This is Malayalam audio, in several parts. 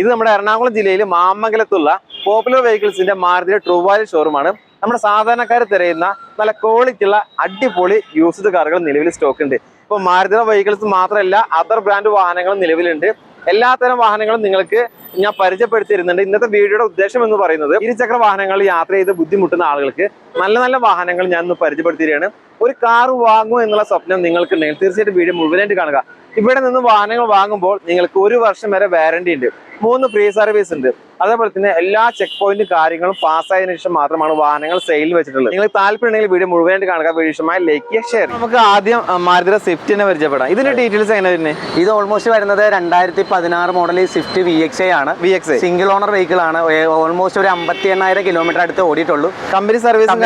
ഇത് നമ്മുടെ എറണാകുളം ജില്ലയിൽ മാമംഗലത്തുള്ള പോപ്പുലർ വെഹിക്കിൾസിന്റെ മാരുതിയുടെ ട്രൂവാലി ഷോറൂമാണ് നമ്മുടെ സാധാരണക്കാർ തിരയുന്ന നല്ല ക്വാളിറ്റി ഉള്ള അടിപൊളി യൂസ്ഡ് കാറുകൾ നിലവിൽ സ്റ്റോക്ക് ഉണ്ട്. ഇപ്പൊ മാരുതിയുടെ വെഹിക്കിൾസ് മാത്രമല്ല അതർ ബ്രാൻഡ് വാഹനങ്ങളും നിലവിലുണ്ട്. എല്ലാത്തരം വാഹനങ്ങളും നിങ്ങൾക്ക് ഞാൻ പരിചയപ്പെടുത്തി തരുന്നുണ്ട് ഇന്നത്തെ വീഡിയോയുടെ ഉദ്ദേശം എന്ന് പറയുന്നത് ഇരുചക്ര വാഹനങ്ങളിൽ യാത്ര ചെയ്ത് ബുദ്ധിമുട്ടുന്ന ആളുകൾക്ക് നല്ല നല്ല വാഹനങ്ങൾ ഞാൻ ഇന്ന് പരിചയപ്പെടുത്തി തരികയാണ് ഒരു കാർ വാങ്ങും എന്നുള്ള സ്വപ്നം നിങ്ങൾക്കുണ്ടെങ്കിൽ തീർച്ചയായിട്ടും വീഡിയോ മുഴുവനായിട്ട് കാണുക. ഇവിടെ നിന്ന് വാഹനങ്ങൾ വാങ്ങുമ്പോൾ നിങ്ങൾക്ക് ഒരു വർഷം വരെ വാറണ്ടി ഉണ്ട്. മൂന്ന് ഫ്രീ സർവീസ് ഉണ്ട്. അതേപോലെ തന്നെ എല്ലാ ചെക്ക് പോയിന്റ് കാര്യങ്ങളും പാസ്സായതിനു ശേഷം മാത്രമാണ് വാഹനങ്ങൾ സെയിൽ വെച്ചിട്ടുള്ളത്. നിങ്ങൾ താല്പര്യം ഉണ്ടെങ്കിൽ വീഡിയോ മുഴുവനായിട്ട് കാണുക. വീഡിയോ ലൈക്ക് ഷെയർ നമുക്ക് ആദ്യം മാരുതിയുടെ സ്വിഫ്റ്റിനെ പരിചയപ്പെടാം. ഇതിന്റെ ഡീറ്റെയിൽസ് എങ്ങനെ തന്നെ ഇത് ഓൾമോസ്റ്റ് വരുന്നത് രണ്ടായിരത്തി പതിനാറ് മോഡൽ സ്വിഫ്റ്റ് വി എക്സ് ആണ്. V X single owner vehicle ആണ്. ഓൾമോസ്റ്റ് ഒരു അമ്പത്തി എണ്ണായിരം കിലോമീറ്റർ അടുത്ത് ഓടിയിട്ടുള്ളൂ. കമ്പനി സർവീസും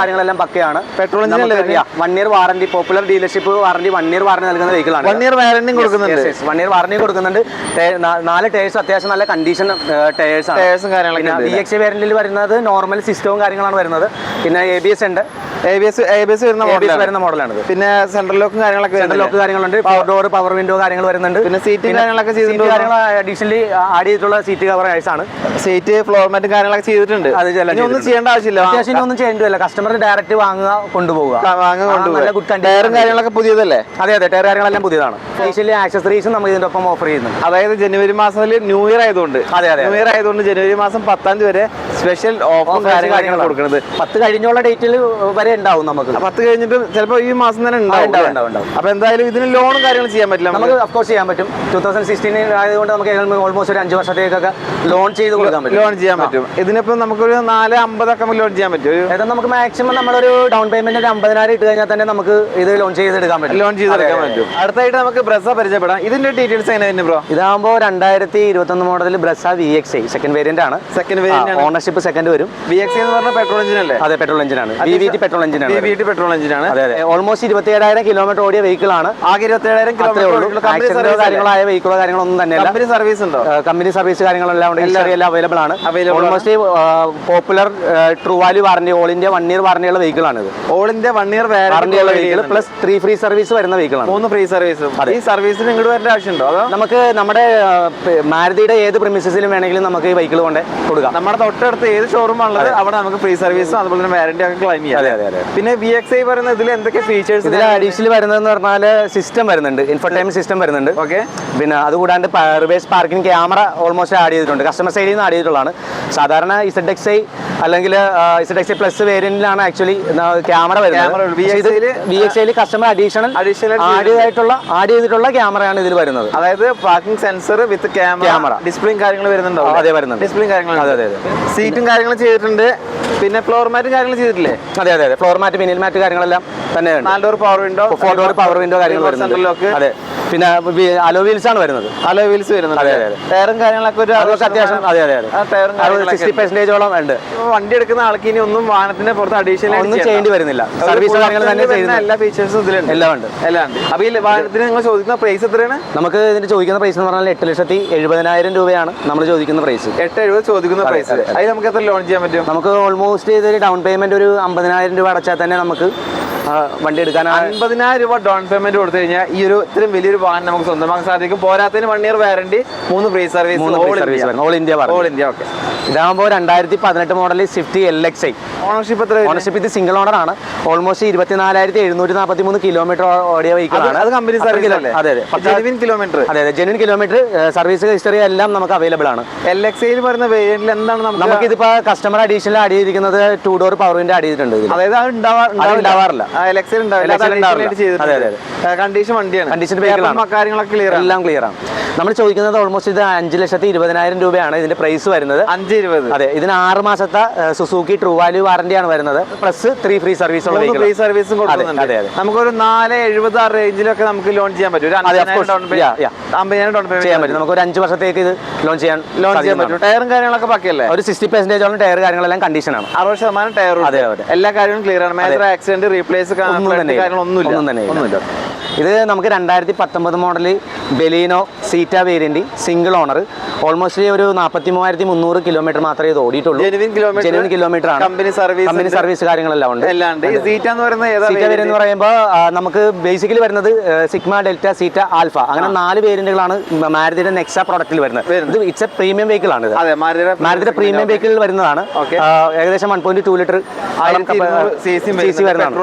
കാര്യങ്ങളെല്ലാം പക്കയാണ്. Petrol one year warranty popular dealership warranty one year warranty നൽകുന്ന വെഹിക്കിൾ ആണ്. വൺ ഇയർ വാറന്റി കൊടുക്കുന്നുണ്ട്. വൺ ഇയർ വാറണ്ടി കൊടുക്കുന്നുണ്ട്. നാല് ടയേഴ്സ് അത്യാവശ്യം നല്ല കണ്ടീഷൻ ടയേഴ്സ് ആണ്. ടയേഴ്സും കാര്യങ്ങളൊക്കെ പിന്നെ വി എക്സ് വേരിയന്റിൽ വരുന്നത് നോർമൽ സിസ്റ്റവും കാര്യങ്ങളാണ് വരുന്നത്. പിന്നെ എ ബി എസ് ഉണ്ട്. A B S A B S വരുന്ന മോഡൽ വരുന്ന മോഡലാണ് പിന്നെ സെൻട്രൽ ലോക്കും കാര്യങ്ങളൊക്കെ സെൻട്രൽ ലോക്ക് കാര്യങ്ങളുണ്ട്. പവർ ഡോർ പവർ വിൻഡോ കാര്യങ്ങൾ വരുന്നുണ്ട്. പിന്നെ സീറ്റും കാര്യങ്ങളൊക്കെ സീറ്റ് ചെയ്തിട്ടുണ്ട്? കാര്യങ്ങൾ അഡീഷണലി ആഡ് ചെയ്തിട്ടുള്ള സീറ്റ് കവർ ആണ്. സീറ്റ് ഫ്ലോർ മാറ്റും കാര്യങ്ങളൊക്കെ ചെയ്തിട്ടുണ്ട്. അത് ഒന്നും. ചെയ്യേണ്ട ആവശ്യമില്ല. അത്യാവശ്യം ഒന്നും ചെയ്യേണ്ടതല്ല കസ്റ്റമർ ഡയറക്റ്റ് വാങ്ങുക കൊണ്ടുപോകുക വാങ്ങുക കൊണ്ടുപോകുക ടയറും കാര്യങ്ങളൊക്കെ പുതിയതല്ലേ? അതെ അതെ ടയർ കാര്യങ്ങളെല്ലാം പുതിയതാണ്. സ്പെഷ്യലി ആക്സസറീസും നമ്മൾ ഇതിന്റെ ഒപ്പം ഓഫർ ചെയ്യുന്നുണ്ട്. അതായത് ജനുവരി മാസത്തിൽ ന്യൂ ഇയർ ആയതുകൊണ്ട്. അതെ, അതെ, ന്യൂ ഇയർ ആയതുകൊണ്ട് ജനുവരി മാസം പത്താം തീയതി വരെ സ്പെഷ്യൽ ഓഫർ കാര്യങ്ങളാണ്. കൊടുക്കുന്നത്. പത്ത് കഴിഞ്ഞുള്ള ഡേറ്റിൽ വരെ ഉണ്ടാവും നമുക്ക്. പത്ത് കഴിഞ്ഞിട്ട് ചിലപ്പോൾ ഈ മാസം തന്നെ ഉണ്ടാവും. അപ്പൊ എന്തായാലും ഇതിന് ലോണും കാര്യങ്ങളും ചെയ്യാൻ പറ്റില്ല നമുക്ക്. അഫ്കോഴ്സ് ചെയ്യാൻ പറ്റും. ടൂ തൗസൻഡ് സിക്സ്റ്റീൻ ആയതുകൊണ്ട് നമുക്ക് ഓൾമോസ്റ്റ് ഒരു അഞ്ച് വർഷത്തേക്കൊക്കെ ലോൺ ചെയ്ത് കൊടുക്കാൻ പറ്റും. ലോൺ ചെയ്യാൻ പറ്റും. ഇതിനിപ്പോ നമുക്കൊരു നാല് അമ്പതൊക്കെ ലോൺ ചെയ്യാൻ പറ്റും. ഒരു ഏതാ നമുക്ക് മാക്സിമം നമ്മളൊരു ഡൗൺ പേയ്മെന്റ് ഒരു അമ്പതിനായിരം ഇട്ട് കഴിഞ്ഞാൽ തന്നെ നമുക്ക് ഇത് ലോൺ ചെയ്തെടുക്കാൻ പറ്റും. ലോൺ ചെയ്തെടുക്കാൻ പറ്റും. അടുത്തായിട്ട് നമുക്ക് ബ്രസ പരിചയപ്പെടാം. ഇതിന്റെ ഡീറ്റെയിൽസ് എങ്ങനെ ബ്രോ ഇതാകുമ്പോൾ രണ്ടായിരത്തി ഇരുപത്തൊന്ന് model Brezza V X I second variant ആണ്. സെക്കൻഡ് വേരിയന്റ് ആണ്. ഓണർഷിപ്പ് സെക്കൻഡ് വരും. വി എക്സ് എന്ന് പറഞ്ഞ പെട്രോൾ എഞ്ചിൻ അല്ലേ? അതെ പെട്രോൾ എഞ്ചിനാണ് B V T petrol engine ആണ്. ബി ടി പെട്രോൾ എഞ്ചിൻ ആണ്. അതെ ഓൾമോസ്റ്റ് ഇരുപത്തി ഏഴായിരം കിലോമീറ്റർ ഓടിയ വെഹിക്കിൾ ആണ്. ആകെ ഇരുപത്തി ഏഴായിരം കിലോമീറ്റർ കാര്യങ്ങളായ വെഹിക്കിളോ കാര്യങ്ങളൊന്നും തന്നെയല്ല. കമ്പനി സർവീസ് ഉണ്ടോ? കമ്പനി സർവീസ് കാര്യങ്ങളെല്ലാം ഉണ്ട്. എല്ലാം എല്ലാം അവൈലബിൾ ആണ്. Almost Popular True Value warranty all India one year വാറന്റിയുള്ള vehicle ആണ് ഇത് all India one year വാറന്റിയുള്ള vehicle plus three free service വരുന്ന വെഹിക്കിൾ ആണ്. മൂന്ന് ഫ്രീ സർവീസും ഈ സർവീസിന് ഇങ്ങോട്ട് വരേണ്ട ആവശ്യമുണ്ടോ? അതോ? നമുക്ക് നമ്മുടെ ആ, മാരുതിയുടെ ഏത് പ്രിമിസസിലും വേണമെങ്കിലും നമുക്ക് ഈ ബൈക്കിൽ കൊണ്ട് കൊടുക്കാം. നമ്മുടെ തൊട്ടടുത്ത് ഏത് ഷോറൂം ഉള്ളത് അവിടെ നമുക്ക് ഫ്രീ സർവീസും അതുപോലെ തന്നെ വാറന്റി ഒക്കെ ക്ലെയിം ചെയ്യാം. അതെ അതെ അതെ. പിന്നെ വി എക്സ് ഐ പറയുന്ന ഇതിൽ എന്തൊക്കെ ഫീച്ചേഴ്സ് ഇതിൽ അഡീഷണൽ വരുന്നതെന്ന് പറഞ്ഞാൽ സിസ്റ്റം വരുന്നുണ്ട്. ഇൻഫർടൈൻമെന്റ് സിസ്റ്റം വരുന്നുണ്ട്. ഓക്കെ പിന്നെ അതുകൂടാണ്ട് reverse parking camera almost add ചെയ്തിട്ടുണ്ട്. കസ്റ്റമർ സൈഡിൽ നിന്ന് ആഡ് ചെയ്തിട്ടുള്ളതാണ്. സാധാരണ ഇസഡ് എക്സ് ഐ അല്ലെങ്കിൽ ഇസഡ് എക്സ് ഐ പ്ലസ് വേരിയന്റിലാണ് ആക്ച്വലി ക്യാമറ വരുന്നത്. വി എക്സ് ഐയിൽ കസ്റ്റമർ അഡീഷണൽ അഡീഷണൽ ആഡ് ചെയ്തിട്ടുള്ള ആഡ് ചെയ്തിട്ടുള്ള ക്യാമറയാണ് ഇതിൽ വരുന്നത്. അതായത് parking sensor with camera Camera. ഡിസ്പ്ലേയും കാര്യങ്ങൾ വരുന്നുണ്ടോ അതെ വരുന്നുണ്ട്. ഡിസ്പ്ലേയും കാര്യങ്ങളും അതെ അതെ സീറ്റും കാര്യങ്ങളും ചെയ്തിട്ടുണ്ട്. പിന്നെ ഫ്ലോർ മാറ്റും കാര്യങ്ങൾ ചെയ്തിട്ടില്ലേ? അതെ അതെ അതെ. ഫ്ലോർ മാറ്റ് മിനിൽ മാറ്റ് കാര്യങ്ങളെല്ലാം തന്നെ നാല് door power window four door power window കാര്യങ്ങൾ വരുന്നുണ്ട്. അതെ. പിന്നെ അലോ വീൽസ് ആണ് വരുന്നത്. അലോ വീൽസ് വരുന്നുണ്ട് അതെ, അതെ. ടയറും കാര്യങ്ങളൊക്കെ ഒരു അതൊക്കെ അത്യാവശ്യം അതെ അതെ ടയറും സിക്സ്റ്റി പെർസെന്റേജോളം ഉണ്ട്. വണ്ടി എടുക്കുന്ന ആൾക്ക് ഇനി ഒന്നും വാഹനത്തിന്റെ പുറത്ത് അഡീഷണൽ ഒന്നും ചെയ്യേണ്ടി. വരുന്നില്ല. സർവീസ് കാര്യങ്ങൾ തന്നെ ചെയ്യുന്ന എല്ലാ ഫീച്ചേഴ്സും ഇതിലുണ്ട്. എല്ലാം ഉണ്ട്. എല്ലാം ഉണ്ട്. അപ്പൊ ഈ വാഹനത്തിന് നിങ്ങൾ ചോദിക്കുന്ന പ്രൈസ് എത്രയാണ്? നമുക്ക് ഇതിന്റെ ചോദിക്കുന്ന പ്രൈസ് എന്ന് പറഞ്ഞാൽ എട്ട് ലക്ഷത്തി എഴുപതിനായിരം രൂപയാണ് നമ്മൾ ചോദിക്കുന്ന പ്രൈസ് എട്ട് എഴുപത് ചോദിക്കുന്ന പ്രൈസ് അതിൽ നമുക്ക് എത്ര ലോൺ ചെയ്യാൻ പറ്റും? നമുക്ക് ഓൾമോസ്റ്റ് ഇതൊരു ഡൗൺ പേയ്മെന്റ് ഒരു അമ്പതിനായിരം രൂപ അടച്ചാൽ തന്നെ നമുക്ക് വണ്ടി എടുക്കാൻ അൻപതിനായിരം രൂപ ഡൗൺ പേയ്മെന്റ് കൊടുത്തു കഴിഞ്ഞാൽ ഈ ഒരു ഇത്രയും വലിയൊരു വാഹനം നമുക്ക് സ്വന്തമാക്കാൻ സാധിക്കും. പോരാത്തതിന് വൺ ഇയർ വാറണ്ടി മൂന്ന് free service all India. All India okay ഇതാകുമ്പോൾ രണ്ടായിരത്തി പതിനെട്ട് model Swift L X I ownership എത്ര ഓണർഷിപ്പ് ഇത് സിംഗിൾ ഓണർ ആണ്. ഓൾമോസ്റ്റ് ഇരുപത്തിനാലായിരത്തി എഴുന്നൂറ്റി നാൽപ്പത്തി മൂന്ന് കിലോമീറ്റർ ഓടിയ വെഹിക്കിൾ അത് കമ്പനി സർവീസ് അല്ലേ? അതെ അതെ. ജെനുവിൻ കിലോമീറ്റർ അതെ അതെ. ജെനുവിൻ കിലോമീറ്റർ സർവീസ് ഹിസ്റ്ററി എല്ലാം നമുക്ക് അവൈലബിൾ ആണ്. എൽ എക്സ് ഐയിൽ പറയുന്ന വേരിയന്റിൽ എന്താണ് നമുക്ക് ഇതിപ്പോ കസ്റ്റമർ അഡീഷണൽ ആഡ് ചെയ്തിരിക്കുന്നത് two door power window add ചെയ്തിട്ടുണ്ട് അതായത് അത് ഉണ്ടാവാ- ഉണ്ടാവാറില്ല. എൽ ഉണ്ടാവില്ല. കണ്ടീഷൻ വണ്ടിയാണ്. കണ്ടീഷൻ ആണ്. കാര്യങ്ങളൊക്കെ ക്ലിയർ എല്ലാം ക്ലിയർ ആണ്. നമ്മൾ ചോദിക്കുന്നത് ഓൾമോസ്റ്റ് ഇത് അഞ്ച് ലക്ഷത്തി ഇരുപതിനായിരം രൂപയാണ് ഇതിന്റെ പ്രൈസ് വരുന്നത്. അഞ്ച് ഇരുപത്. അതെ ഇതിന് ആറ് മാസത്തെ സുസൂക്കി ട്രൂ വാല്യൂ വാറന്റിയാണ് വരുന്നത്. പ്ലസ് ത്രീ ഫ്രീ സർവീസ് ഉള്ള ഫ്രീ ആണ്. സർവീസും കൊടുക്കുന്നുണ്ട്. നമുക്കൊരു നാല് എഴുപത് ആ റേഞ്ചിലൊക്കെ നമുക്ക് ലോൺ ചെയ്യാൻ പറ്റും. അമ്പതിനായിരം. ഡൗൺ പേയ്മെന്റ് ചെയ്യാൻ പറ്റും. നമുക്ക് ഒരു അഞ്ച് വർഷത്തേക്ക് ഇത് ലോൺ ചെയ്യാൻ ലോൺ ചെയ്യാൻ. പറ്റും. ടയറും കാര്യങ്ങളൊക്കെ ബാക്കിയല്ലേ? ഒരു സിക്സ്റ്റി പെർസെന്റേജോളം ടയർ കാര്യങ്ങളെല്ലാം കണ്ടീഷൻ ആണ്. അറുപത് ശതമാനം ടയർ അതെ, അതെ. എല്ലാ കാര്യങ്ങളും ക്ലിയർ ആണ്. മേജർ ആക്സിഡന്റ് റീപ്ലേസ് കാര്യങ്ങളൊന്നുമില്ല ഒന്നും തന്നെ ഒന്നുമില്ല. ഇത് നമുക്ക് രണ്ടായിരത്തി പത്തൊമ്പത് model Baleno Zeta variant single owner almost ഒരു നാൽപ്പത്തി മൂവായിരത്തി മുന്നൂറ് കിലോമീറ്റർ മാത്രമേ ഇത് ഓടിയിട്ടുള്ളൂ. ജെനുവിൻ കിലോമീറ്റർ ആണ്. കമ്പനി സർവീസ് കമ്പനി സർവീസ് കാര്യങ്ങളെല്ലാം ഉണ്ട്. സീറ്റ എന്ന് പറയുന്നത് ഏതാ സീറ്റ വേരിയന്റ് എന്ന് പറയുമ്പോൾ നമുക്ക് ബേസിക്കലി വരുന്നത് സിഗ്മ ഡെൽറ്റ സീറ്റ ആൽഫ അങ്ങനെ നാല് വേരിയന്റുകളാണ് മാരുതിയുടെ നെക്സ പ്രൊഡക്റ്റിൽ വരുന്നത്. ഇത് ഇറ്റ്സ് എ പ്രീമിയം വെഹിക്കിൾ ആണ് മാരുതിയുടെ പ്രീമിയം വെഹിക്കിൾ വരുന്നതാണ്. ഏകദേശം one point two litre C C വരുന്നതാണ്.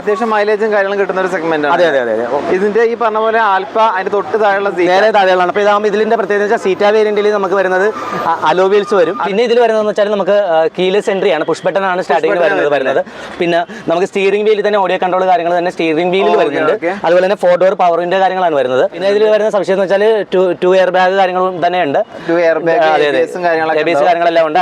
അത്യാവശ്യം മൈലേജും കാര്യങ്ങളും കിട്ടുന്ന ഒരു സെഗ്മെന്റ് അതെ അതെ. അതെ ഇതിന്റെ ഈ പറഞ്ഞ പോലെ ആൽഫ അതിന്റെ തൊട്ട് താഴെയുള്ള സീറ്റ് നേരെ താഴെയുള്ളതാണ് അപ്പോൾ ഇതാകുമ്പോൾ ഇതിന്റെ പ്രത്യേകത സീറ്റാ സീറ്റ വേരിയന്റിൽ നമുക്ക് വരുന്നത് അലോ വീൽസ് വരും. പിന്നെ ഇതിൽ വരുന്നതെന്ന് വെച്ചാൽ നമുക്ക് കീലെസ് എൻട്രി ആണ്. പുഷ് ബട്ടൺ ആണ് സ്റ്റാർട്ടിംഗ് വരുന്നത് വരുന്നത്. പിന്നെ നമുക്ക് സ്റ്റിയറിംഗ് വീലിൽ തന്നെ ഓഡിയോ കൺട്രോൾ കാര്യങ്ങൾ തന്നെ സ്റ്റിയറിംഗ് വീലിൽ വരുന്നുണ്ട്. അതുപോലെ തന്നെ ഫോർ ഡോർ പവറിന്റെ കാര്യങ്ങളാണ് വരുന്നത്. പിന്നെ ഇതിൽ വരുന്ന സംശയം എന്ന് വെച്ചാൽ ടു ടു എയർ ബാഗ് കാര്യങ്ങളും തന്നെ ഉണ്ട് ടു എയർ ബാഗ് കാര്യങ്ങളെല്ലാം ഉണ്ട്.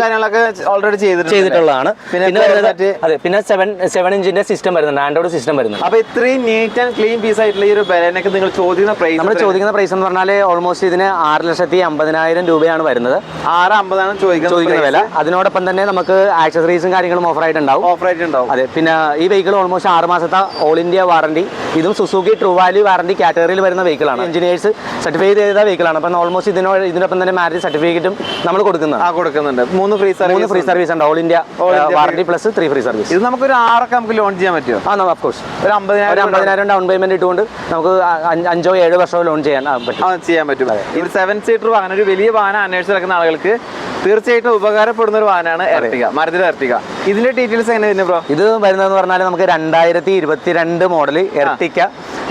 കാര്യങ്ങളൊക്കെ ഓൾറെഡി ചെയ്തിട്ടുള്ളതാണ്. പിന്നെ പിന്നെ വരുന്നത് മറ്റേ- അതെ പിന്നെ സെവൻ സെവൻ ഇഞ്ചിന്റെ സിസ്റ്റം വരുന്നുണ്ട്. ആൻഡ്രോയിഡ് സിസ്റ്റം വരുന്നുണ്ട്. അപ്പൊ ഇത്രയും നീറ്റ് ആൻഡ് ക്ലീൻ പീസ് ആയിട്ടുള്ള ഈ ഒരു ബനാനൊക്കെ നിങ്ങൾ ചോദിക്കുന്ന പ്രൈസ് നമ്മൾ ചോദിക്കുന്ന പ്രൈസ് എന്ന് പറഞ്ഞാൽ ഓൾമോസ്റ്റ് ഇതിന് ആറ് ലക്ഷത്തി അമ്പതിനായിരം രൂപയാണ് വരുന്നത്. ആറ് അമ്പതാണ് ചോദിക്കുന്ന വില. അതിനോടൊപ്പം തന്നെ നമുക്ക് ആക്സസറീസും കാര്യങ്ങളും ഓഫർ ആയിട്ട് ഉണ്ടാവും ഓഫർ ആയിട്ട് ഉണ്ടാവും അതെ പിന്നെ ഈ വെഹിക്കിൾ ഓൾമോസ്റ്റ് ആറ് മാസത്തെ ഓൾ ഇന്ത്യ വാറണ്ടി ഇതും സുസുക്കി ട്രൂ വാല്യൂ വാറണ്ടി കാറ്റഗറിയിൽ വരുന്ന വെഹിക്കിളാണ് എഞ്ചിനീയേഴ്സ് സർട്ടിഫൈ ചെയ്ത വെഹിക്കിളാണ് അപ്പം ഓൾമോസ്റ്റ് ഇതിനോ ഇതിനൊപ്പം തന്നെ മാരേജ് സർട്ടിഫിക്കറ്റും നമ്മൾ കൊടുക്കുന്നതാണ്. ആ കൊടുക്കുന്നുണ്ട്. മൂന്ന് ഫ്രീ സർവീസ് മൂന്ന് ഫ്രീ സർവീസ് ഉണ്ട്. All India warranty plus three free service ഇത് നമുക്ക് ഒരു ആറൊക്കെ നമുക്ക് ലോൺ ചെയ്യാൻ പറ്റുമോ? ആ ഓഫ് കോഴ്സ് ഒരു അമ്പതിനായിരം അമ്പതിനായിരം ഡൗൺ പേയ്മെന്റ് ഇട്ടുകൊണ്ട് നമുക്ക് അഞ്ച് ഏഴോ വർഷമോ ലോൺ ചെയ്യാൻ പറ്റും. ചെയ്യാൻ പറ്റും. സെവൻ സീറ്റർ വാഹനം ഒരു വലിയ വാഹനം അന്വേഷിച്ച് നടക്കുന്ന ആളുകൾക്ക് തീർച്ചയായിട്ടും ഉപകാരപ്പെടുന്ന ഒരു വാഹനമാണ് എർട്ടിക മരത്തിൽ എർട്ടിക ഇതിന്റെ ഡീറ്റെയിൽസ് എങ്ങനെ വരുന്നു ബ്രോ? ഇത് വരുന്നതെന്ന് പറഞ്ഞാൽ നമുക്ക് രണ്ടായിരത്തി ഇരുപത്തിരണ്ട് model Ertiga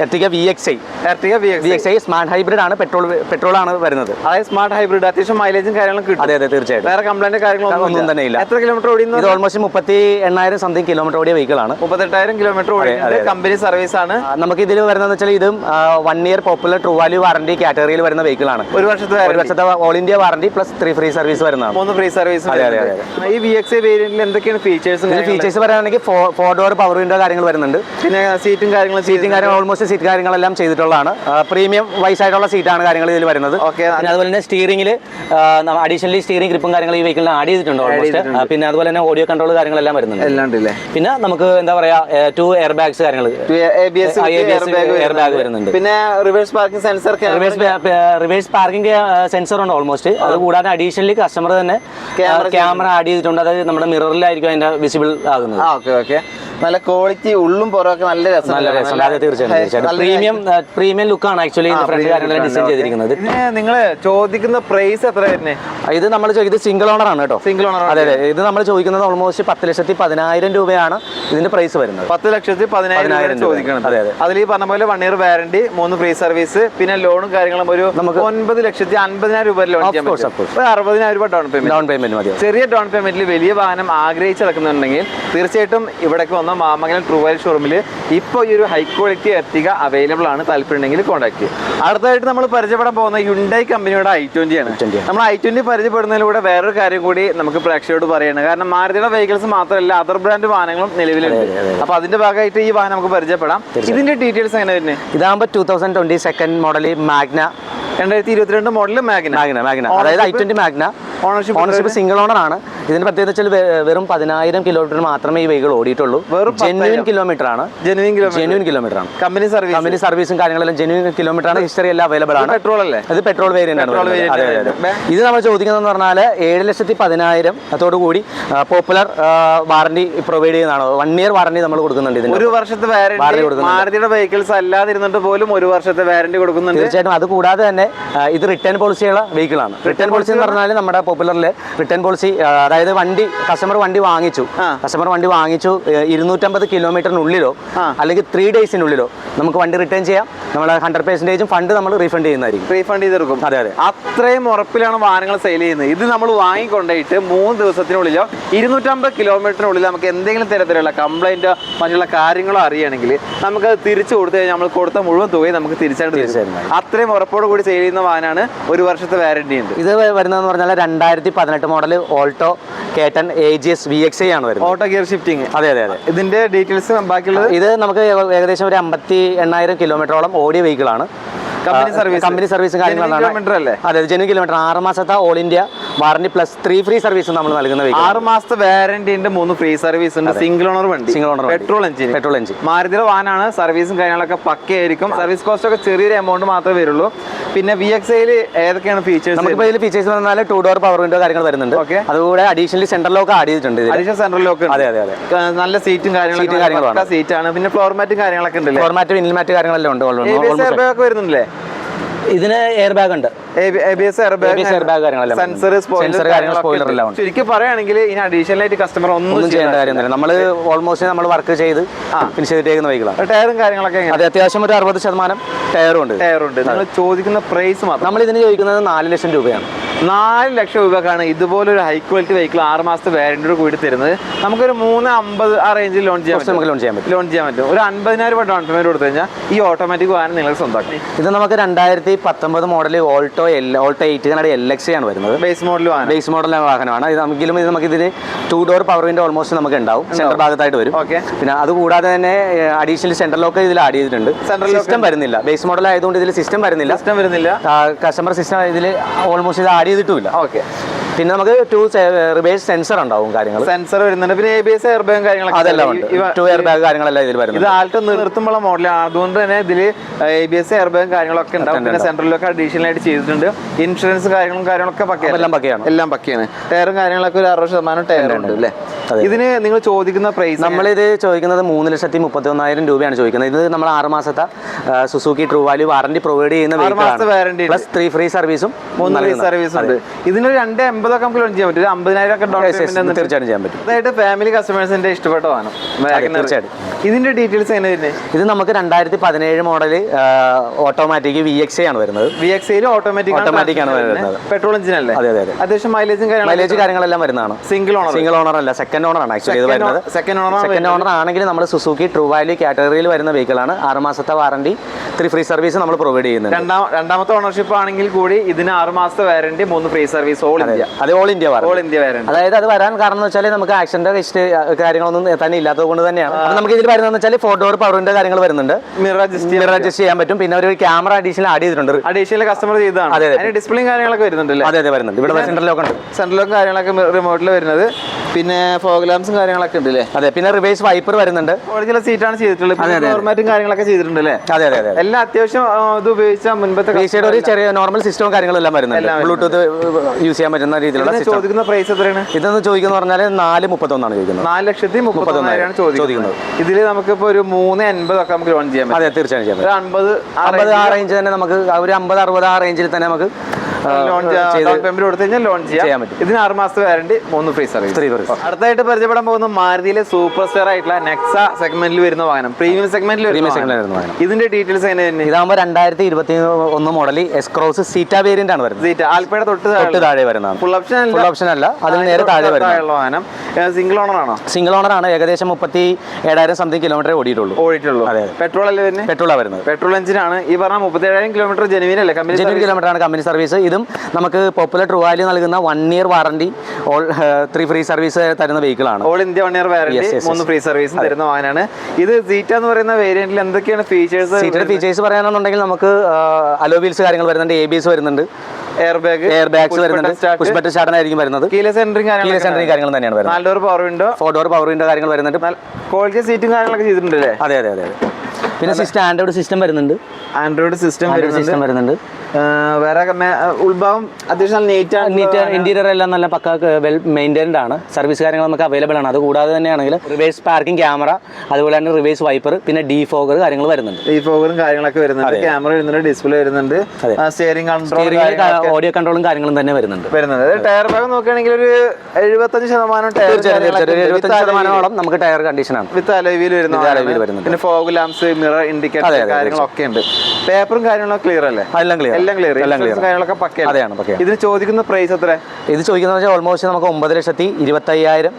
Ertiga V X I Ertiga V X I smart hybrid ആണ് പെട്രോൾ പെട്രോൾ ആണ് വരുന്നത്. അതായത് സ്മാർട്ട് ഹൈബ്രിഡ് അത്യാവശ്യം മൈലേജും കാര്യങ്ങളും കിട്ടും. അതെ അതെ തീർച്ചയായിട്ടും. വേറെ കംപ്ലൈന്റ് കാര്യങ്ങളൊന്നും ഒന്നും തന്നെ ഇല്ല. എത്ര കിലോമീറ്റർ ഓടിയുന്നു ഇത് ഓൾമോസ്റ്റ് മുപ്പത്തി എണ്ണായിരം സംതിങ് കിലോമീറ്റർ ഓടിയ വെഹിക്കിൾ ആണ്. മുപ്പത്തെട്ടായിരം കിലോമീറ്റർ ഓടിയിട്ടുണ്ട് കമ്പനി സർവീസ് ആണ്. നമുക്ക് ഇതിൽ വരുന്നതെന്ന് വെച്ചാൽ ഇതും one year Popular True Value warranty കാറ്റഗറിയിൽ വരുന്ന വെഹിക്കിൾ ആണ്. ഒരു വർഷത്തെ ഒരു വർഷത്തെ all India warranty plus three free service വരുന്നതാണ് മൂന്ന് ഫ്രീ സർവീസ് ഈ വി എക്സ് വേരിയന്റിൽ എന്തൊക്കെയാണ് ഫീച്ചേഴ്സ് ഫീച്ചേഴ്സ് പറയുകയാണെങ്കിൽ ഫോർ ഡോർ പവർ വിൻഡോ കാര്യങ്ങൾ വരുന്നുണ്ട്. പിന്നെ സീറ്റും കാര്യങ്ങളും സീറ്റും കാര്യങ്ങൾ ഓൾമോസ്റ്റ് സീറ്റ് കാര്യങ്ങളെല്ലാം ചെയ്തിട്ടുള്ളതാണ്. പ്രീമിയം വൈസ് ആയിട്ടുള്ള സീറ്റാണ് കാര്യങ്ങൾ ഇതിൽ വരുന്നത്. ഓക്കെ പിന്നെ അതുപോലെ തന്നെ സ്റ്റീറിംഗിൽ അഡീഷണലി സ്റ്റീറിംഗ് ഗ്രിപ്പും കാര്യങ്ങൾ ഈ വെഹിക്കിളിന് ആഡ് ചെയ്തിട്ടുണ്ട് ഓൾമോസ്റ്റ് പിന്നെ അതുപോലെ തന്നെ ഓഡിയോ കൺട്രോൾ കാര്യങ്ങളെല്ലാം വരുന്നുണ്ട്. എല്ലാം പിന്നെ നമുക്ക് എന്താ പറയാ ടു എയർ ബാഗ്സ് കാര്യങ്ങൾ airbag airbag വരുന്നുണ്ട്. പിന്നെ reverse parking sensor reverse parking sensor ഉണ്ട്. ഓൾമോസ്റ്റ് അത് കൂടാതെ അഡീഷണലി കസ്റ്റമർ തന്നെ ക്യാമറ ആഡ് ചെയ്തിട്ടുണ്ട്. അതായത് നമ്മുടെ മിററിലായിരിക്കും അതിന്റെ വിസിബിൾ ആകുന്നത്. ഓക്കെ ഓക്കെ നല്ല ക്വാളിറ്റി ഉള്ളും പുറമൊക്കെ നല്ല രസം നല്ല രസം അതെ തീർച്ചയായിട്ടും പ്രീമിയം പ്രീമിയം ലുക്കാണ് ആക്ച്വലി ഫ്രണ്ട് കാര്യങ്ങളെല്ലാം ഡിസൈൻ ചെയ്തിരിക്കുന്നത്. നിങ്ങൾ ചോദിക്കുന്ന പ്രൈസ് എത്ര ഇത് നമ്മൾ ഇത് സിംഗിൾ ഓണർ ആണ് കേട്ടോ. സിംഗിൾ ഓണർ അതെ അതെ. ഇത് നമ്മൾ ചോദിക്കുന്നത് ഓൾമോസ്റ്റ് പത്ത് ലക്ഷത്തി പതിനായിരം രൂപയാണ് ഇതിന്റെ പ്രൈസ് വരുന്നത്. പത്ത് ലക്ഷത്തി പതിനായിരം. ചോദിക്കണം അതെ, അതെ. അതിൽ ഈ പറഞ്ഞ പോലെ വൺ ഇയർ വാറണ്ടി മൂന്ന് ഫ്രീ സർവീസ് പിന്നെ ലോണും കാര്യങ്ങളും ഒരു നമുക്ക് ഒൻപത് ലക്ഷത്തി അൻപതിനായിരം രൂപ ലോൺ. ഒരു അറുപതിനായിരം രൂപ ഡൗൺ പേയ്മെന്റ് ഡൗൺ പേയ്മെന്റ് മതി. ചെറിയ ഡൗൺ പേയ്മെന്റിൽ വലിയ വാഹനം ആഗ്രഹിച്ചിറക്കുന്നുണ്ടെങ്കിൽ തീർച്ചയായിട്ടും ഇവിടേക്ക് വന്ന മാമംഗലം ട്രൂവൈൽ ഷോറൂമിൽ ഇപ്പോൾ ഈ ഒരു ഹൈ ക്വാളിറ്റി എർട്ടിക അവൈലബിൾ ആണ് താല്പര്യമുണ്ടെങ്കിൽ കോൺടാക്ട് ചെയ്യുക അടുത്തതായിട്ട് നമ്മൾ പരിചയപ്പെടാൻ പോകുന്ന യുണ്ടായി കമ്പനിയുടെ ഐ ട്വന്റി ആണ്. നമ്മൾ ഐ ട്വന്റി പരിചയപ്പെടുന്നതിലൂടെ വേറൊരു കാര്യം കൂടി നമുക്ക് പ്രേക്ഷകരോട് പറയുന്നത് കാരണം മാരുതിയുടെ വെഹിക്കിൾസ് മാത്രമല്ല അതർ ബ്രാൻഡ് വാഹനങ്ങളും നിലവിലുണ്ട്. അപ്പോൾ അതിന്റെ ഭാഗമായിട്ട് ഈ വാഹനം നമുക്ക് പരിചയപ്പെടാം. ഇതിന്റെ ഡീറ്റെയിൽസ് എങ്ങനെ വരുന്നത് ഇതാകുമ്പോൾ two thousand twenty second model Magna രണ്ടായിരത്തി ഇരുപത്തിരണ്ട് മോഡൽ മാഗ്ന മാഗ്ന മാഗ്ന അതായത് I twenty Magna ownership ownership single owner ആണ്. ഇതിന്റെ പ്രത്യേകത വെച്ചാൽ വെറും പതിനായിരം കിലോമീറ്റർ മാത്രമേ ഈ വെഹിക്കിൾ ഓടിയിട്ടുള്ളൂ. വെറും ജെന്യൂൻ കിലോമീറ്റർ ആണ്. ജെന്യൂൻ കിലോമീറ്റർ ആണ്. കമ്പനി സർവീസ് കമ്പനി സർവീസും കാര്യങ്ങളെല്ലാം ജെന്യൂൻ കിലോമീറ്റർ ആണ്. ഹിസ്റ്ററി എല്ലാം അവൈലബിൾ ആണ്. പെട്രോൾ അല്ലേ? ഇത് പെട്രോൾ വേരിയന്റ് ആണ്. ഇത് നമ്മൾ ചോദിക്കുന്നതെന്ന് പറഞ്ഞാൽ ഏഴ് ലക്ഷത്തി പതിനായിരം അതോടു കൂടി പോപ്പുലർ വാറണ്ടി പ്രൊവൈഡ് ചെയ്യുന്നതാണ്. വൺ ഇയർ വാറണ്ടി നമ്മൾ കൊടുക്കുന്നുണ്ട് ഇതിന് ഒരു വർഷത്തെ വാറണ്ടി. മാരുതിയുടെ വെഹിക്കിൾസ് അല്ലാതിരുന്നിട്ട് പോലും ഒരു വർഷത്തെ വാറന്റി കൊടുക്കുന്നുണ്ട്. തീർച്ചയായിട്ടും. അത് കൂടാതെ തന്നെ ഇത് റിട്ടേൺ പോളിസിയുള്ള വെഹിക്കിൾ ആണ്. റിട്ടേൺ പോളിസി എന്ന് പറഞ്ഞാൽ നമ്മുടെ പോപ്പുലറിൽ റിട്ടേൺ പോളിസി അതായത് വണ്ടി കസ്റ്റമർ വണ്ടി വാങ്ങിച്ചു. കസ്റ്റമർ വണ്ടി വാങ്ങിച്ചു ഇരുന്നൂറ്റമ്പത് കിലോമീറ്ററിനുള്ളിലോ അല്ലെങ്കിൽ ത്രീ ഡേയ്സിനുള്ളിലോ നമുക്ക് വണ്ടി റിട്ടേൺ ചെയ്യാം. നമ്മൾ ഹൺഡ്രഡ് പെർസെന്റേജും ഫണ്ട് നമ്മൾ റീഫണ്ട് ചെയ്യുന്നതായിരിക്കും. റീഫണ്ട് ചെയ്തെടുക്കും. അതെ അതെ. അത്രയും ഉറപ്പിലാണ് വാഹനങ്ങൾ സെയിൽ ചെയ്യുന്നത്. ഇത് നമ്മൾ വാങ്ങിക്കൊണ്ടുപോയിട്ട് മൂന്ന് ദിവസത്തിനുള്ളിലോ ഇരുന്നൂറ്റമ്പത് കിലോമീറ്ററിനുള്ളിൽ നമുക്ക് എന്തെങ്കിലും തരത്തിലുള്ള കംപ്ലൈന്റോ മറ്റുള്ള കാര്യങ്ങളോ അറിയുകയാണെങ്കിൽ നമുക്ക് തിരിച്ചു കൊടുത്തു കഴിഞ്ഞാൽ നമ്മൾ കൊടുത്ത മുഴുവൻ തുകയും നമുക്ക് തിരിച്ചായിട്ട് തരും. അത്രയും ഉറപ്പോട് കൂടി സെയിൽ ചെയ്യുന്ന വാഹനമാണ് ഒരു വർഷത്തെ വാരണ്ടി ഉണ്ട്. ഇത് വരുന്നതെന്ന് പറഞ്ഞാൽ രണ്ടായിരത്തി പതിനെട്ട് model Alto K ten A G S V X I ആണ് വരുന്നത്. ഓട്ടോ ഗിയർ ഷിഫ്റ്റിംഗ് അതെ അതെ അതെ. ഇതിന്റെ ഡീറ്റെയിൽസ് ബാക്കിയുള്ളത്? ഇത് നമുക്ക് ഏകദേശം ഒരു അമ്പത്തി എണ്ണായിരം കിലോമീറ്ററോളം ഓടിയ വെഹിക്കിൾ ആണ്. കമ്പനി സർവീസ് കമ്പനി സർവീസും കാര്യങ്ങളാണ് അതെ ജെന്യൻ കിലോമീറ്റർ ആറ് മാസത്തെ all India warranty plus three free service നമ്മൾ നൽകുന്ന ആറ് മാസത്തെ ഉണ്ട് മൂന്ന് ഫ്രീ സർവീസ് ഉണ്ട് സിംഗിൾ ഓണർ വണ്ടി. Single owner petrol engine petrol engine മാരുതിയുടെ വാനാണ് സർവീസും കാര്യങ്ങളൊക്കെ പക്കയായിരിക്കും. സർവീസ് കോസ്റ്റ് ഒക്കെ ചെറിയൊരു എമൗണ്ട് മാത്രമേ വരുള്ളൂ. പിന്നെ വി എക്സ് ഐയിൽ ഏതൊക്കെയാണ് ഫീച്ചേഴ്സ് നമുക്ക് ഇതിൽ ഫീച്ചേഴ്സ് പറഞ്ഞാൽ ടു ഡോർ പവർ വിൻഡോ കാര്യങ്ങൾ വരുന്നുണ്ട്. ഓക്കെ അതുകൂടെ അഡീഷണലി സെൻട്രൽ ലോക്ക് ആഡ് ചെയ്തിട്ടുണ്ട് അഡീഷണൽ സെൻട്രൽ ലോക്ക് അതെ അതെ അതെ. നല്ല സീറ്റും കാര്യങ്ങളും സീറ്റാണ് പിന്നെ ഫ്ലോർ മാറ്റും കാര്യങ്ങളൊക്കെ ഉണ്ട് ഫ്ലോർ മാറ്റ് ഫോർമാറ്റ് മാറ്റ് കാര്യങ്ങളെല്ലാം ഉണ്ട് വരുന്നില്ലേ വരുന്നുണ്ടല്ലേ? ഇതിന് എയർ ബാഗ് ഉണ്ട്. ശരിക്കും പറയുകയാണെങ്കിൽ ഇനി അഡീഷണൽ ആയിട്ട് കസ്റ്റമർ ഒന്നും ചെയ്യേണ്ട കാര്യമൊന്നുമില്ല. നമ്മൾ ഓൾമോസ്റ്റ് നമ്മൾ വർക്ക് ചെയ്ത് ഫിനിഷ് ചെയ്തിട്ടേക്കുന്ന വെഹിക്കിളാണ് ടയറും കാര്യങ്ങളൊക്കെ അത് അത്യാവശ്യം ഒരു അറുപത് ശതമാനം ടയറും ഉണ്ട്. ടയർ ഉണ്ട്. നിങ്ങൾ ചോദിക്കുന്ന പ്രൈസ് മാത്രം. നമ്മൾ ഇതിന് ചോദിക്കുന്നത് നാല് ലക്ഷം രൂപയാണ്. നാല് ലക്ഷം രൂപക്കാണ് ഇതുപോലൊരു ഹൈ ക്വാളിറ്റി വെഹിക്കിൾ ആറ് മാസത്തെ വാരണ്ടിയോട് കൂടി തരുന്നത്. നമുക്കൊരു മൂന്ന് അമ്പത് ആ റേഞ്ചിൽ ലോൺ ചെയ്യാൻ നമുക്ക് ലോൺ ചെയ്യാൻ പറ്റും. ലോൺ ചെയ്യാൻ പറ്റും. ഒരു അൻപതിനായിരം രൂപ ഡൗൺ പേയ്മെന്റ് കൊടുത്തു കഴിഞ്ഞാൽ ഈ ഓട്ടോമാറ്റിക് വാഹനം നിങ്ങൾക്ക് സ്വന്തമാക്കി. ഇത് നമുക്ക് രണ്ടായിരത്തി പത്തൊമ്പത് model Alto L Alto eight കണ്ണട എൽ എക്സ് ആണ് വരുന്നത്. ബേസ് മോഡൽ വാഹനം. ബേസ് മോഡൽ വാഹനമാണ്. ഇത് നമുക്കിലും ഇത് നമുക്ക് ഇതിന് two door power window almost നമുക്ക് ഉണ്ടാവും. സെൻട്രൽ ഭാഗത്തായിട്ട് വരും. ഓക്കെ പിന്നെ അത് കൂടാതെ തന്നെ അഡീഷണൽ സെൻട്രൽ ലോക്ക് ഇതിൽ ആഡ് ചെയ്തിട്ടുണ്ട്. സിസ്റ്റം വരുന്നില്ല. ബേസ് മോഡൽ ആയതുകൊണ്ട് ഇതിൽ സിസ്റ്റം വരുന്നില്ല. സിസ്റ്റം വരുന്നില്ല. കസ്റ്റമർ സിസ്റ്റം ഇതിൽ ഓൾമോസ്റ്റ് ഇത് ആഡ് ചെയ്തിട്ടുമില്ല. ഓക്കെ. പിന്നെ നമുക്ക് ടു റിവേഴ്സ് സെൻസർ ഉണ്ടാവും കാര്യങ്ങൾ സെൻസർ വരുന്നുണ്ട്. പിന്നെ A B S air bag കാര്യങ്ങളൊക്കെ അതെല്ലാം ഉണ്ട്. ടു എയർ ബാഗ് കാര്യങ്ങളെല്ലാം ഇതിൽ വരുന്നത് ഇത് ആൾട്ട് നിർത്തുമ്പോൾ മോഡലാണ് അതുകൊണ്ട് തന്നെ ഇതിൽ A B S air bag കാര്യങ്ങളൊക്കെ ഉണ്ടാവും. പിന്നെ സെൻട്രലൊക്കെ അഡീഷണൽ ആയിട്ട് ചെയ്തിട്ടുണ്ട്. ഇൻഷുറൻസ് കാര്യങ്ങളും കാര്യങ്ങളൊക്കെ പക്കയാണ് എല്ലാം പക്കയാണ്. എല്ലാം പക്കയാണ്. ടയറും കാര്യങ്ങളൊക്കെ ഒരു അറുപത് ശതമാനം ടയർ ഉണ്ട്. അല്ലേ. ഇതിന് നിങ്ങൾ ചോദിക്കുന്ന പ്രൈസ് നമ്മളിത് ചോദിക്കുന്നത് മൂന്ന് ലക്ഷത്തി മുപ്പത്തി ഒന്നായിരം രൂപയാണ് ചോദിക്കുന്നത്. ഇത് നമ്മൾ ആറ് മാസത്തെ Suzuki True Value warranty provide ചെയ്യുന്ന ഉണ്ട്. പ്ലസ് ത്രീ ഫ്രീ സർവീസും മൂന്ന് ഫ്രീ സർവീസ് ഉണ്ട്. ഇതിന് രണ്ട് എൺപതൊക്കെ നമുക്ക് ലോൺ ചെയ്യാൻ പറ്റും. അമ്പതിനായിരം ഒക്കെ ഡൗൺ പേയ്മെന്റ് തീർച്ചയായിട്ടും ചെയ്യാൻ പറ്റും. അതായത് ഫാമിലി കസ്റ്റമേഴ്സിന്റെ ഇഷ്ടപ്പെട്ട വാഹനം. തീർച്ചയായിട്ടും. ഇതിന്റെ ഡീറ്റെയിൽസ് എങ്ങനെ വരുന്നത് ഇത് നമുക്ക് രണ്ടായിരത്തി പതിനേഴ് മോഡൽ ഓട്ടോമാറ്റിക് വി എക്സ് ആണ് വരുന്നത്. വി എക്സ് ഓട്ടോമാറ്റിക് ഓട്ടോമാറ്റിക് ആണ് വരുന്നത്. പെട്രോൾ എഞ്ചിൻ അല്ലേ? അതെ അതെ അതെ. അത്യാവശ്യം മൈലേജും മൈലേജ് കാര്യങ്ങളെല്ലാം വരുന്നതാണ്. സിംഗിൾ ഓണർ സിംഗിൾ ഓണർ അല്ല സെക്കൻഡ് ഓണർ ആണ്. ആക്ച്വലി ഇത് വരുന്നത്. സെക്കൻഡ് ഓണർ സെക്കൻഡ് ഓണർ ആണെങ്കിൽ നമ്മൾ സുസൂക്കി ട്രൂ വാല്യൂ കാറ്റഗറിയിൽ വരുന്ന വെഹിക്കിൾ ആണ്. ആറ് മാസത്തെ വാറണ്ടി ത്രീ ഫ്രീ സർവീസ് നമ്മൾ പ്രൊവൈഡ് ചെയ്യുന്നത് രണ്ടാം രണ്ടാമത്തെ ഓണർഷിപ്പ് ആണെങ്കിൽ കൂടി ഇതിന് ആറ് മാസത്തെ വാറണ്ടി മൂന്ന് ഫ്രീ സർവീസ് ഓൾ ഇന്ത്യ അത് all India all India warranty അതായത് അത് വരാൻ കാരണം എന്ന് വെച്ചാൽ നമുക്ക് ആക്സിഡന്റ് ഹിസ്റ്ററി കാര്യങ്ങളൊന്നും തന്നെ ഇല്ലാത്തത് കൊണ്ട് തന്നെയാണ്. അപ്പോൾ നമുക്ക് ഇതിൽ വരുന്നതെന്ന് വെച്ചാൽ ഫോർ ഡോർ പവറിന്റെ കാര്യങ്ങൾ വരുന്നുണ്ട്. മിറർ അഡ്ജസ്റ്റ് മിറർ അഡ്ജസ്റ്റ് ചെയ്യാൻ പറ്റും. പിന്നെ ഒരു ക്യാമറ അഡീഷണൽ ആഡ് ചെയ്തിട്ടുണ്ട്. അഡീഷണൽ കസ്റ്റമർ ചെയ്തതാണ്. അതെ, ഡിസ്പ്ലേയും കാര്യങ്ങളൊക്കെ വരുന്നുണ്ട് അതെ അതെ വരുന്നുണ്ട്. ഇവിടെ സെൻട്രൽ ലോക്ക് ഉണ്ട്. സെൻട്രൽ ലോക്ക് കാര്യങ്ങളൊക്കെ റിമോട്ടിൽ വരുന്നത്. പിന്നെ ഫോഗ്ലാംസും കാര്യങ്ങളൊക്കെ ഉണ്ട് അല്ലേ അതെ പിന്നെ റിവേഴ്സ് വൈപ്പർ വരുന്നുണ്ട്. ഒറിജിനൽ സീറ്റാണ് ചെയ്തിട്ടുള്ളത്. ഫോർമാറ്റും കാര്യങ്ങളൊക്കെ ചെയ്തിട്ടുണ്ട് അല്ലേ അതെ അതെ അതെ. എല്ലാം അത്യാവശ്യം ഇത് ഉപയോഗിച്ച മുൻപത്തെ ഒരു ചെറിയ നോർമൽ സിസ്റ്റവും കാര്യങ്ങളെല്ലാം വരുന്നുണ്ട്. ബ്ലൂടൂത്ത് യൂസ് ചെയ്യാൻ പറ്റുന്ന രീതിയിലുള്ള ചോദിക്കുന്ന പ്രൈസ് എത്രയാണ്? ഇതെന്ന് ചോദിക്കുന്ന പറഞ്ഞാൽ നാല് മുപ്പത്തൊന്നാണ് ചോദിക്കുന്നത്. നാല് ലക്ഷത്തി മുപ്പത്തൊന്നായിരമാണ് ചോദിക്കുന്നത്. ഇതിൽ നമുക്കിപ്പോൾ ഒരു മൂന്ന് എൺപതൊക്കെ നമുക്ക് ലോൺ ചെയ്യാൻ അതെ തീർച്ചയായും അൻപത് അമ്പത് ആ റേഞ്ച് തന്നെ നമുക്ക് ഒരു അമ്പത് അറുപത് ആ റേഞ്ചിൽ തന്നെ നമുക്ക് ലോൺ പേയ്മെന്റ് കൊടുത്തു കഴിഞ്ഞാൽ ലോൺ ചെയ്യാൻ ചെയ്യാം പറ്റും. ഇതിന് ആറ് മാസത്തെ വാറണ്ടി മൂന്ന് ഫ്രീ സർവീസ് ഫ്രീ സർവീസ് അടുത്തായിട്ട് പരിചയപ്പെടാൻ പോകുന്ന മാരുതിയിലെ സൂപ്പർ സ്റ്റാർ ആയിട്ടുള്ള നെക്സ സെഗ്മെന്റിൽ വരുന്ന വാഹനം. പ്രീമിയം സെഗ്മെന്റിൽ പ്രീമിയം വരുന്ന സെഗ്മെന്റിൽ വരുന്ന വാഹനം. ഇതിന്റെ ഡീറ്റെയിൽസ് എങ്ങനെ തന്നെ? ഇതാകുമ്പോൾ രണ്ടായിരത്തി ഇരുപത്തി ഒന്ന് മോഡൽ എസ്ക്രോസ് സീറ്റ വേരിയന്റ് ആണ് വരുന്നത്. സീറ്റ് ആൽപ്പയുടെ തൊട്ട് തൊട്ട് താഴെ വരുന്നതാണ്. ഫുൾ ഓപ്ഷൻ ഫുൾ ഓപ്ഷൻ അല്ല. അതിന് നേരെ താഴെ വരുന്ന വാഹനം. സിംഗിൾ ഓണർ ആണോ? സിംഗിൾ ഓണർ ആണ്. ഏകദേശം മുപ്പത്തി ഏഴായിരം സംതിങ് കിലോമീറ്റർ ഓടിയിട്ടുള്ളൂ. ഓടിയിട്ടുള്ളൂ. അതെ. പെട്രോൾ അല്ലേ പെട്രോൾ പെട്രോളാണ് വരുന്നത്. പെട്രോൾ എഞ്ചിനാണ് ഈ പറഞ്ഞ മുപ്പത്തേഴായിരം കിലോമീറ്റർ ജെനുവിൻ അല്ലേ? കമ്പനി ജനുവിൻ കിലോമീറ്റർ ആണ് കമ്പനി സർവീസ് ഇതും നമുക്ക് പോപ്പുലർ ട്രൂ വാല്യൂ നൽകുന്ന one year warranty all three free service തരുന്ന വെഹിക്കിൾ ആണ്. All India one year warranty. മൂന്ന് ഫ്രീ സർവീസ് തരുന്ന വാഹനമാണ്. ഇത് സീറ്റ എന്ന് പറയുന്ന വേരിയന്റിൽ എന്തൊക്കെയാണ് ഫീച്ചേഴ്സ് സീറ്റിന്റെ ഫീച്ചേഴ്സ് പറയാനാണെന്നുണ്ടെങ്കിൽ നമുക്ക് അലോ വീൽസ് കാര്യങ്ങൾ വരുന്നുണ്ട് എ ബി എസ് വരുന്നുണ്ട്. എയർ ബാഗ് എയർ ബാഗ്സ് വരുന്നുണ്ട് പുഷ് ബട്ടൺ സ്റ്റാർട്ടർ ആയിരിക്കും വരുന്നത്. കീല സെന്ററിങ് കീല കാര്യങ്ങളൊക്കെ സെന്ററിങ് കാര്യങ്ങൾ തന്നെയാണ് വരുന്നത്. നാല് door power window four door power window കാര്യങ്ങൾ വരുന്നുണ്ട്. ക്വാളിറ്റി സീറ്റും കാര്യങ്ങളൊക്കെ ചെയ്തിട്ടുണ്ട് അല്ലേ? അതെ അതെ അതെ പിന്നെ സിസ്റ്റം ആൻഡ്രോയിഡ് സിസ്റ്റം വരുന്നുണ്ട്. ആൻഡ്രോയിഡ് സിസ്റ്റം വരുന്നുണ്ട്. സിസ്റ്റം വരുന്നുണ്ട്. വേറെ ഉത്ഭവം അത്യാവശ്യം നീറ്റ് നീറ്റ് ഇന്റീരിയർ എല്ലാം നല്ല പക്ക വെൽ മെയിന്റൈൻഡ് ആണ്. സർവീസ് കാര്യങ്ങൾ നമുക്ക് അവൈലബിൾ ആണ്. അത് കൂടാതെ തന്നെയാണെങ്കിൽ റിവേഴ്സ് പാർക്കിംഗ് ക്യാമറ അതുപോലെ തന്നെ റിവേഴ്സ് വൈപ്പർ പിന്നെ ഡി ഫോഗർ കാര്യങ്ങൾ വരുന്നുണ്ട്. ഡി ഫോഗറും കാര്യങ്ങളൊക്കെ വരുന്നുണ്ട്. ക്യാമറ വരുന്നുണ്ട് ഡിസ്പ്ലേ വരുന്നുണ്ട്. സ്റ്റിയറിംഗ് കൺട്രോൾ ഓഡിയോ കൺട്രോളും കാര്യങ്ങളും തന്നെ വരുന്നുണ്ട്. വരുന്നുണ്ട്. ടയർ ഭാഗം നോക്കുകയാണെങ്കിൽ ഒരു എഴുപത്തഞ്ച് ശതമാനം ടയർ ശതമാനമോളം നമുക്ക് ടയർ കണ്ടീഷനാണ് വിത്ത് അലവിയിൽ വരുന്ന. പിന്നെ ഫോഗ് ലാംസ് മിറർ ഇൻഡിക്കേറ്റർ കാര്യങ്ങളൊക്കെ ഉണ്ട്. പേപ്പറും കാര്യങ്ങളൊക്കെ ക്ലിയർ അല്ലേ? എല്ലാം ക്ലിയർ എല്ലാം ക്ലിയർ എല്ലാം ക്ലിയർ കാര്യങ്ങളൊക്കെ പക്കയാണ് അതെയാണ് പക്കയാണ്. ഇതിന് ചോദിക്കുന്ന പ്രൈസ് എത്ര? ഇത് ചോദിക്കുന്ന വെച്ചാൽ ഓൾമോസ്റ്റ് നമുക്ക് ഒമ്പത് ലക്ഷത്തി ഇരുപത്തി അയ്യായിരം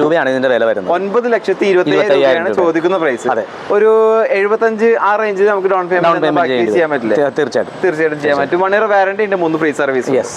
രൂപയാണ് ഇതിന്റെ വില വരുന്നത്. ഒൻപത് ലക്ഷത്തി ഇരുപത്തി ഇരുപത്തയ്യായിരം രൂപയാണ് ചോദിക്കുന്ന പ്രൈസ് അതെ. ഒരു എഴുപത്തഞ്ച് ആ റേഞ്ചിൽ നമുക്ക് ഡൗൺ പേയ്മെന്റ് ചെയ്യാൻ പറ്റില്ല? തീർച്ചയായിട്ടും. തീർച്ചയായിട്ടും ചെയ്യാൻ പറ്റും. വൺ ഇയർ വാറന്റി ഉണ്ട് മൂന്ന് ഫ്രീ സർവീസ് യെസ്